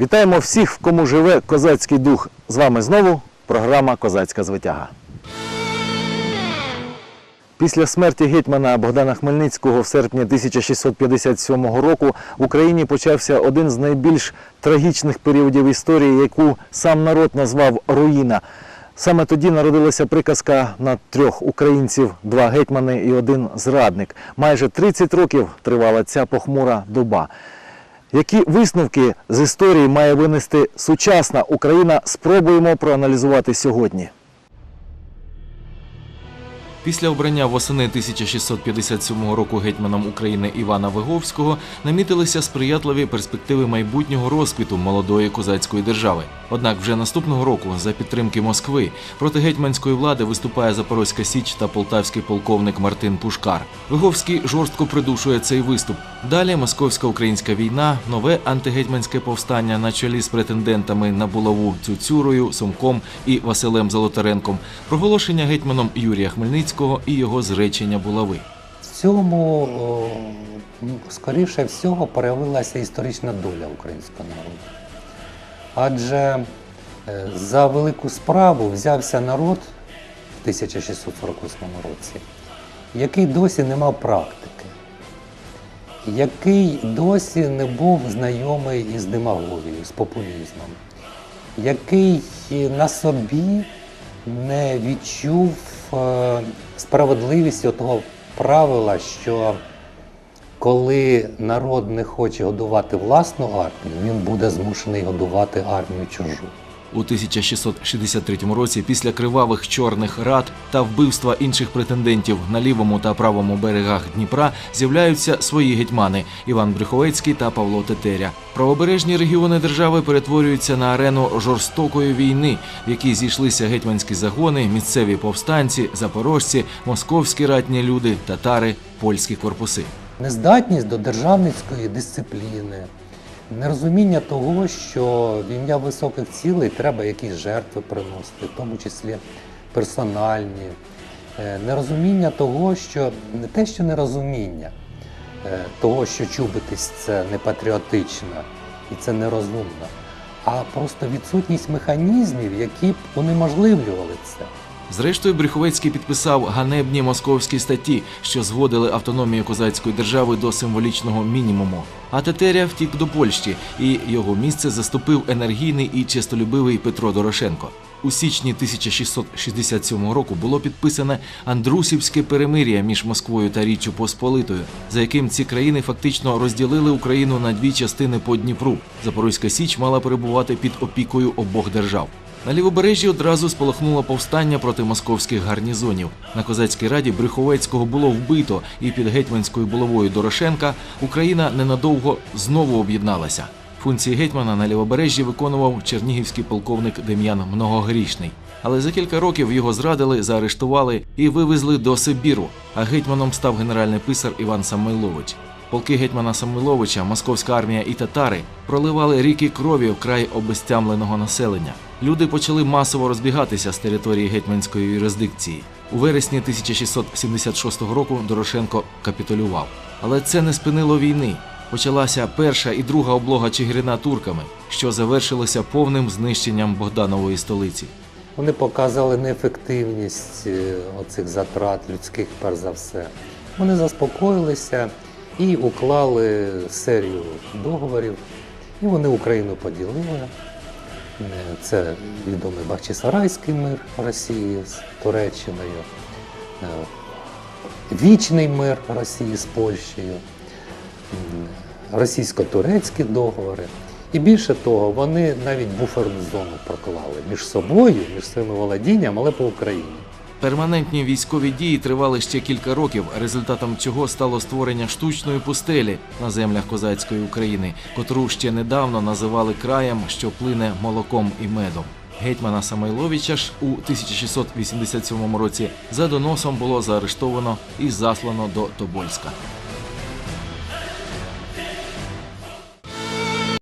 Вітаємо всіх, в кому живе козацький дух. З вами знову програма Козацька звитяга. Після смерті гетьмана Богдана Хмельницького в серпні 1657 року в Україні почався один з найбільш трагічних періодів історії, яку сам народ назвав руїна. Саме тоді народилася приказка на трьох українців, два гетьмани і один зрадник. Майже 30 років тривала ця похмура доба. Які висновки з історії має винести сучасна Україна, спробуємо проаналізувати сьогодні. Після обрання восени 1657 року гетьманом України Івана Виговського намітилися сприятливі перспективи майбутнього розквіту молодої козацької держави. Однак вже наступного року, за підтримки Москви, проти гетьманської влади виступає Запорозька Січ та полтавський полковник Мартин Пушкар. Виговський жорстко придушує цей виступ. Далі московсько-українська війна, нове антигетьманське повстання на чолі з претендентами на булаву Цюцюрою, Сумком і Василем Золотаренком, проголошення гетьманом Юрія Хмельницького і його зречення булави. В цьому, о, скоріше всього, проявилася історична доля українського народу. Адже е, за велику справу взявся народ в 1648 році, який досі не мав практики, який досі не був знайомий із демагогією, з популізмом, який на собі не відчув е, справедливість того правила, що коли народ не хоче годувати власну армію, він буде змушений годувати армію чужу. У 1663 році, після кривавих чорних рад та вбивства інших претендентів на лівому та правому берегах Дніпра, з'являються свої гетьмани Іван Брюховецький та Павло Тетеря. Правобережні регіони держави перетворюються на арену жорстокої війни, в якій зійшлися гетьманські загони, місцеві повстанці, запорожці, московські ратні люди, татари, польські корпуси. Нездатність до державницької дисципліни, нерозуміння того, що в ім'я високих цілей треба якісь жертви приносити, в тому числі персональні, Е, нерозуміння того, що не те, що нерозуміння е, того, що чубитись це не патріотично і це нерозумно, а просто відсутність механізмів, які б унеможливлювали це. Зрештою, Брюховецький підписав ганебні московські статті, що зводили автономію козацької держави до символічного мінімуму. А Тетеря втік до Польщі, і його місце заступив енергійний і честолюбивий Петро Дорошенко. У січні 1667 року було підписане Андрусівське перемир'я між Москвою та Річчю Посполитою, за яким ці країни фактично розділили Україну на дві частини по Дніпру. Запорозька Січ мала перебувати під опікою обох держав. На лівобережжі одразу спалахнуло повстання проти московських гарнізонів. На козацькій раді Брюховецького було вбито, і під гетьманською булавою Дорошенка Україна ненадовго знову об'єдналася. Функції гетьмана на лівобережжі виконував чернігівський полковник Дем'ян Многогрішний. Але за кілька років його зрадили, заарештували і вивезли до Сибіру. А гетьманом став генеральний писар Іван Самойлович. Полки гетьмана Самойловича, московська армія і татари проливали ріки крові вкрай обезтямленого населення. Люди почали масово розбігатися з території гетьманської юрисдикції. У вересні 1676 року Дорошенко капітулював. Але це не спинило війни. Почалася перша і друга облога Чигирина турками, що завершилося повним знищенням Богданової столиці. Вони показали неефективність е, оцих затрат людських, перш за все. Вони заспокоїлися і уклали серію договорів, і вони Україну поділили. Це відомий Бахчисарайський мир Росії з Туреччиною, е, вічний мир Росії з Польщею, російсько-турецькі договори. І більше того, вони навіть буферну зону проклали між собою, між своїми володінням, але по Україні. Перманентні військові дії тривали ще кілька років, результатом цього стало створення штучної пустелі на землях козацької України, котру ще недавно називали краєм, що плине молоком і медом. Гетьмана Самойловича ж у 1687 році за доносом було заарештовано і заслано до Тобольська.